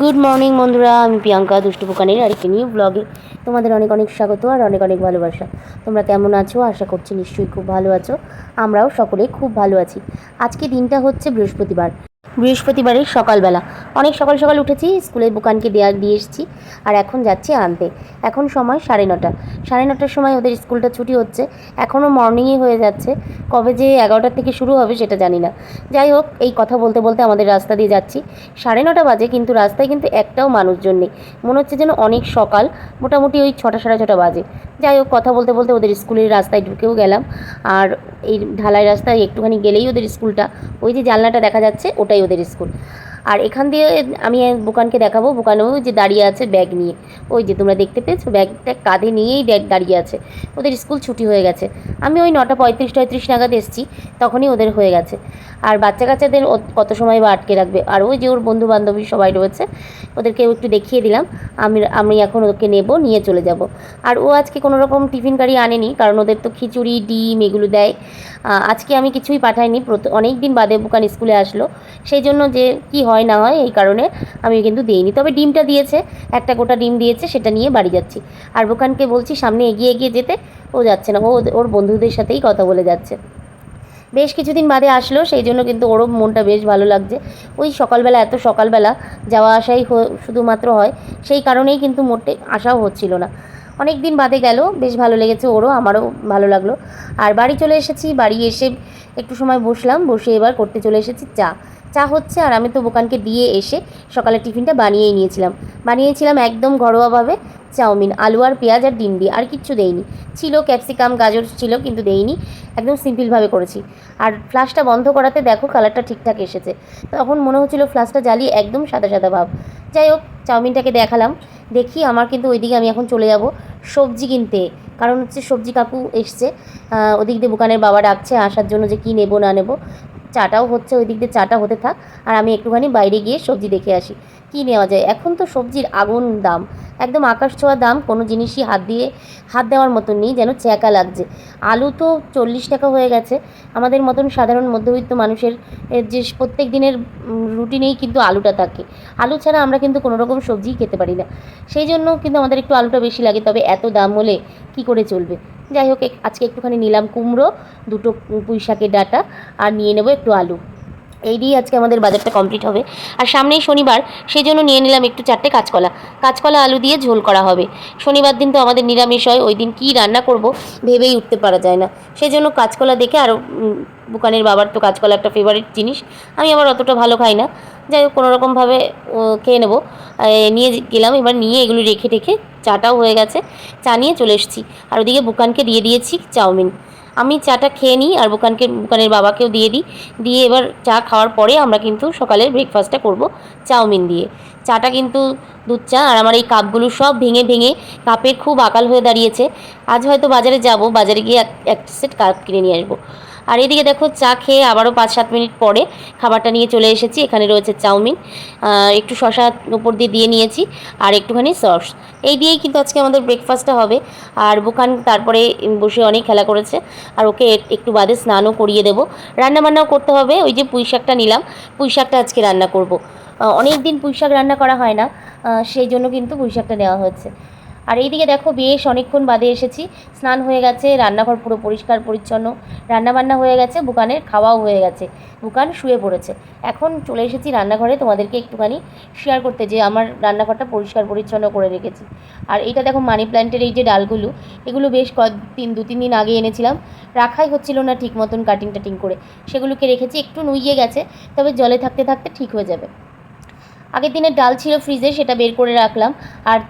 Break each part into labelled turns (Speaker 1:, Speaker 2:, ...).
Speaker 1: Good morning বন্ধুরা। আমি প্রিয়াঙ্কা, দুষ্টু পোকানের আর নিউ ব্লগে তোমাদের অনেক অনেক স্বাগত আর অনেক অনেক ভালোবাসা। তোমরা কেমন আছো? আশা করছি নিশ্চয়ই খুব ভালো আছো। আমরাও সকলে খুব ভালো আছি। আজকে দিনটা হচ্ছে বৃহস্পতিবার। বৃহস্পতিবারের সকালবেলা। অনেক সকাল সকাল উঠেছি, স্কুলের দোকানকে দেওয়া দিয়ে এসেছি আর এখন যাচ্ছি আনতে। এখন সময় সাড়ে নটা। সাড়ে নটার সময় ওদের স্কুলটা ছুটি হচ্ছে। এখনও মর্নিংই হয়ে যাচ্ছে। কবে যে এগারোটার থেকে শুরু হবে সেটা জানি না। যাই হোক, এই কথা বলতে বলতে আমাদের রাস্তা দিয়ে যাচ্ছি। সাড়ে নটা বাজে কিন্তু রাস্তায় কিন্তু একটাও মানুষজন নেই। মনে হচ্ছে যেন অনেক সকাল, মোটামুটি ওই ছটা সাড়ে ছটা বাজে। যাই হোক, কথা বলতে বলতে ওদের স্কুলের রাস্তায় ঢুকেও গেলাম। আর এই ঢালাই রাস্তায় একটুখানি গেলেই ওদের স্কুলটা। ওই যে জানলাটা দেখা যাচ্ছে, ওটাই ওদের স্কুল। আর এখান দিয়ে আমি বুকানকে দেখাবো। বুকানও যে দাঁড়িয়ে আছে ব্যাগ নিয়ে। ওই যে তোমরা দেখতে পেয়েছ, ব্যাগটা কাঁধে নিয়েই ব্যাগ দাঁড়িয়ে আছে। ওদের স্কুল ছুটি হয়ে গেছে। আমি ওই নটা পঁয়ত্রিশ টয়ত্রিশ নাগাদ এসেছি, তখনই ওদের হয়ে গেছে। আর বাচ্চা কাচ্চাদের কত সময় বা আটকে রাখবে? আর ওই যে ওর বন্ধু বান্ধবী সবাই রয়েছে ওদেরকেও একটু দেখিয়ে দিলাম। আমি আমি এখন ওকে নেব, নিয়ে চলে যাব। আর ও আজকে কোনো রকম টিফিন কারি আনেনি, কারণ ওদের তো খিচুড়ি, ডিম এগুলো দেয়। আজকে আমি কিছুই পাঠাইনি। অনেক দিন বাদে বুকান স্কুলে আসলো। সেই জন্য যে কি হয় না হয়, এই কারণে আমি কিন্তু দিইনি। তবে ডিমটা দিয়েছে, একটা গোটা ডিম দিয়েছে, সেটা নিয়ে বাড়ি যাচ্ছি। আর বুকানকে বলছি, সামনে এগিয়ে এগিয়ে যেতে। ও যাচ্ছে না, ও ওর বন্ধুদের সাথেই কথা বলে যাচ্ছে। বেশ কিছুদিন বাদে আসলো, সেই জন্য কিন্তু ওরও মনটা বেশ ভালো লাগছে। ওই সকালবেলা, এত সকালবেলা যাওয়া আসাই শুধুমাত্র হয়, সেই কারণেই কিন্তু মোটে আসাও হচ্ছিল না। অনেক দিন বাদে গেল, বেশ ভালো লেগেছে ওরও, আমারও ভালো লাগল। আর বাড়ি চলে এসেছি, বাড়ি এসে একটু সময় বসলাম, বসে এবার করতে চলে এসেছি চা। চা হচ্ছে আর আমি তো দোকানকে দিয়ে এসে সকালে টিফিনটা বানিয়েই নিয়েছিলাম। বানিয়েছিলাম একদম ঘরোয়াভাবে চাউমিন, আলু আর পেঁয়াজ আর ডিম দিয়ে, আর কিচ্ছু দেইনি। ছিল ক্যাপসিকাম, গাজর ছিল কিন্তু দেইনি। একদম সিম্পলভাবে করেছি। আর ফ্লাশটা বন্ধ করাতে দেখো কালারটা ঠিকঠাক এসেছে। তখন মনে হচ্ছিল ফ্লাশটা জ্বালিয়ে একদম সাদা সাদা ভাব। যাই হোক, চাউমিনটাকে দেখালাম। দেখি আমার কিন্তু ওইদিকে আমি এখন চলে যাব সবজি কিনতে। কারণ হচ্ছে সবজি কাকু এসছে। ওদিক দিয়ে দোকানের বাবা ডাকছে, আসার জন্য যে কী নেব না নেব। চাটাও হচ্ছে, ওই দিক দিয়ে চাটা হতে থাক, আর আমি একটুখানি বাইরে গিয়ে সবজি দেখে আসি। কী নেওয়া যায়? এখন তো সবজির আগুন দাম। একদম আকাশ ছোঁয়া দাম, কোনো জিনিসই হাত দিয়ে, হাত দেওয়ার মতন নেই, যেন চ্যাকা লাগছে। আলু তো চল্লিশ টাকা হয়ে গেছে। আমাদের মতন সাধারণ মধ্যবিত্ত মানুষের যে প্রত্যেক দিনের রুটিনেই কিন্তু আলুটা থাকে। আলু ছাড়া আমরা কিন্তু কোনো রকম সবজিই খেতে পারি না। সেই জন্য কিন্তু আমাদের একটু আলুটা বেশি লাগে, তবে এত দাম হলে কি করে চলবে? যাই হোক আজকে একটুখানি নিলাম কুমড়ো, দুটো পুঁই শাকের ডাটা, আর নিয়ে নেব একটু আলু। এই দিয়েই আজকে আমাদের বাজারটা কমপ্লিট হবে। আর সামনেই শনিবার সেই জন্য নিয়ে নিলাম একটু চারটে কাঁচকলা। কাঁচকলা, আলু দিয়ে ঝোল করা হবে। শনিবার দিন তো আমাদের নিরামিষ হয়, ওই দিন কী রান্না করব ভেবেই উঠতে পারা যায় না। সেই জন্য কাঁচকলা দেখে আরও বুকানের বাবার তো কাঁচকলা একটা ফেভারিট জিনিস। আমি আবার অতটা ভালো খাই না। যাই হোক কোনো রকমভাবে খেয়ে নেব। নিয়ে গেলাম, এবার নিয়ে এগুলো রেখে টেখে চাটাও হয়ে গেছে। চা নিয়ে চলে এসেছি। আর ওদিকে বুকানকে দিয়ে দিয়েছি চাউমিন। আমি চাটা খেয়ে নিই আর বুকানকে, বুকানের বাবাকেও দিয়ে দিই। দিয়ে এবার চা খাওয়ার পরে আমরা কিন্তু সকালের ব্রেকফাস্টটা করব চাউমিন দিয়ে। চাটা কিন্তু দুধ চা আর আমার এই কাপগুলো সব ভেঙে ভেঙে কাপের খুব আকাল হয়ে দাঁড়িয়েছে। আজ হয়তো বাজারে যাব, বাজারে গিয়ে এক সেট কাপ কিনে নিয়ে আসব। আর এদিকে দেখো চা খেয়ে আবারও পাঁচ সাত মিনিট পরে খাবারটা নিয়ে চলে এসেছি। এখানে রয়েছে চাউমিন একটু শশা উপর দিয়ে দিয়ে নিয়েছি আর একটুখানি সস। এই দিয়েই কিন্তু আজকে আমাদের ব্রেকফাস্টটা হবে। আর বুকান তারপরে বসে অনেক খেলা করেছে আর ওকে একটু বাদে স্নানও করিয়ে দেবো। রান্নাবান্নাও করতে হবে, ওই যে পুঁই শাকটা নিলাম, পুঁই শাকটা আজকে রান্না করব। অনেক দিন পুঁই শাক রান্না করা হয় না সেই জন্য কিন্তু পুঁই শাকটা নেওয়া হচ্ছে আর এইদিকে দেখো বেশ অনেকক্ষণ বাদে এসেছি। স্নান হয়ে গেছে, রান্নাঘর পুরো পরিষ্কার, পরিচ্ছন্ন। রান্নাবান্না হয়ে গেছে, বুকানের খাওয়াও হয়ে গেছে। বুকান শুয়ে পড়েছে। এখন চলে এসেছি রান্নাঘরে, তোমাদেরকে একটুখানি শেয়ার করতে যে আমার রান্নাঘরটা পরিষ্কার, পরিচ্ছন্ন করে রেখেছি। আর এইটা দেখো মানি প্ল্যান্টের এই যে ডালগুলো, এগুলো বেশ কদিন দু তিন দিন আগে এনেছিলাম। রাখাই হচ্ছিল না ঠিক মতন কাটিং টাটিং করে। সেগুলোকে রেখেছি, একটু নুইয়ে গেছে, তবে জলে থাকতে থাকতে ঠিক হয়ে যাবে। আগের দিনের ডাল ছিল ফ্রিজে, সেটা বের করে রাখলাম। আর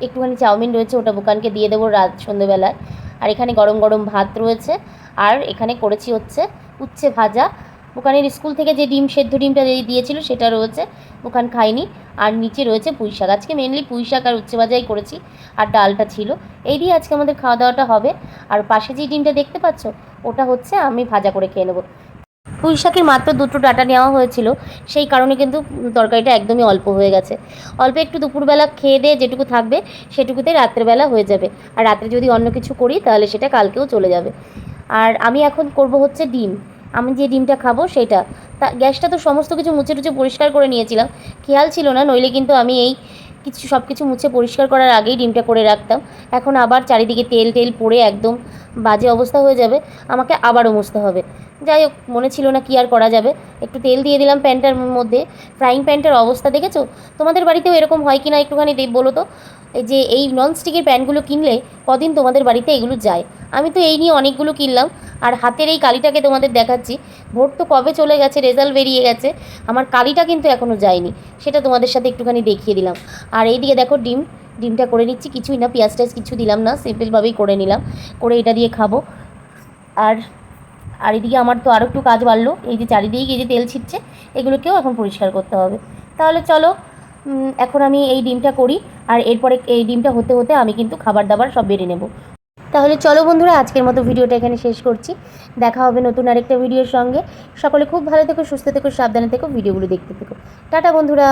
Speaker 1: একটুখানি চাউমিন রয়েছে, ওটা বুকানকে দিয়ে দেবো রাত সন্ধেবেলায়। আর এখানে গরম গরম ভাত রয়েছে। আর এখানে করেছি হচ্ছে উচ্ছে ভাজা। ওখানের স্কুল থেকে যে ডিম, সেদ্ধ ডিমটা দিয়ে- দিয়েছিল, সেটা রয়েছে। বুকান খাইনি আর নিচে রয়েছে পুঁই শাক। আজকে মেনলি পুঁই শাক আর উচ্ছে ভাজাই করেছি। আর ডালটা ছিল। এই দিয়ে আজকে আমাদের খাওয়া দাওয়াটা হবে। আর পাশে যে ডিমটা দেখতে পাচ্ছ, ওটা হচ্ছে আমি ভাজা করে খেয়ে নেব। পুঁই শাকের মাত্র দুটো ডাটা নেওয়া হয়েছিল, সেই কারণে কিন্তু তরকারিটা একদমই অল্প হয়ে গেছে। অল্প একটু দুপুরবেলা খেয়ে দিয়ে যেটুকু থাকবে সেটুকুতে রাত্রেবেলা হয়ে যাবে। আর রাত্রে যদি অন্য কিছু করি, তাহলে সেটা কালকেও চলে যাবে। আর আমি এখন করব হচ্ছে ডিম। আমি যে ডিমটা খাব, সেটা। তা গ্যাসটা তো সমস্ত কিছু মুছে টুছে পরিষ্কার করে নিয়েছিলাম। খেয়াল ছিল না, নইলে কিন্তু আমি এই কিছু, সব কিছু মুছে পরিষ্কার করার আগেই ডিমটা করে রাখতাম। এখন আবার চারিদিকে তেল টেল পড়ে একদম বাজে অবস্থা হয়ে যাবে। আমাকে আবারও মুছতে হবে। যাই হোক, মনে ছিল না কি আর করা যাবে। একটু তেল দিয়ে দিলাম প্যানটার মধ্যে। ফ্রাইং প্যানটার অবস্থা দেখেছ? তোমাদের বাড়িতেও এরকম হয় কি না একটুখানি বলো তো? যে এই ননস্টিকের প্যানগুলো কিনলে কদিন তোমাদের বাড়িতে এগুলো যায়? আমি তো এই নিয়ে অনেকগুলো কিনলাম। আর হাতের এই কালিটাকে তোমাদের দেখাচ্ছি। ভোট তো কবে চলে গেছে রেজাল্ট বেরিয়ে গেছে। আমার কালিটা কিন্তু এখনও যায়নি। সেটা তোমাদের সাথে একটুখানি দেখিয়ে দিলাম। আর এইদিকে দেখো ডিম। ডিমটা করে নিচ্ছি। কিছুই না পেঁয়াজ টেয়াজ কিছু দিলাম না। সিম্পলভাবেই করে নিলাম। করে এটা দিয়ে খাব। আর আর এদিকে আমার তো আরও একটু কাজ বাড়লো, এই যে চারিদিকে এই যে তেল ছিটছে, এগুলোকেও এখন পরিষ্কার করতে হবে। তাহলে চলো এখন আমি এই ডিমটা করি, আর এরপরে এই ডিমটা হতে হতে আমি কিন্তু খাবার দাবার সব বেড়ে নেব। তাহলে চলো বন্ধুরা, আজকের মতো ভিডিওটা এখানে শেষ করছি। দেখা হবে নতুন আরেকটা ভিডিওর সঙ্গে। সকলে খুব ভালো থেকো, সুস্থ থেকো, সাবধানে থেকো, ভিডিওগুলো দেখতে থেকো। টাটা বন্ধুরা।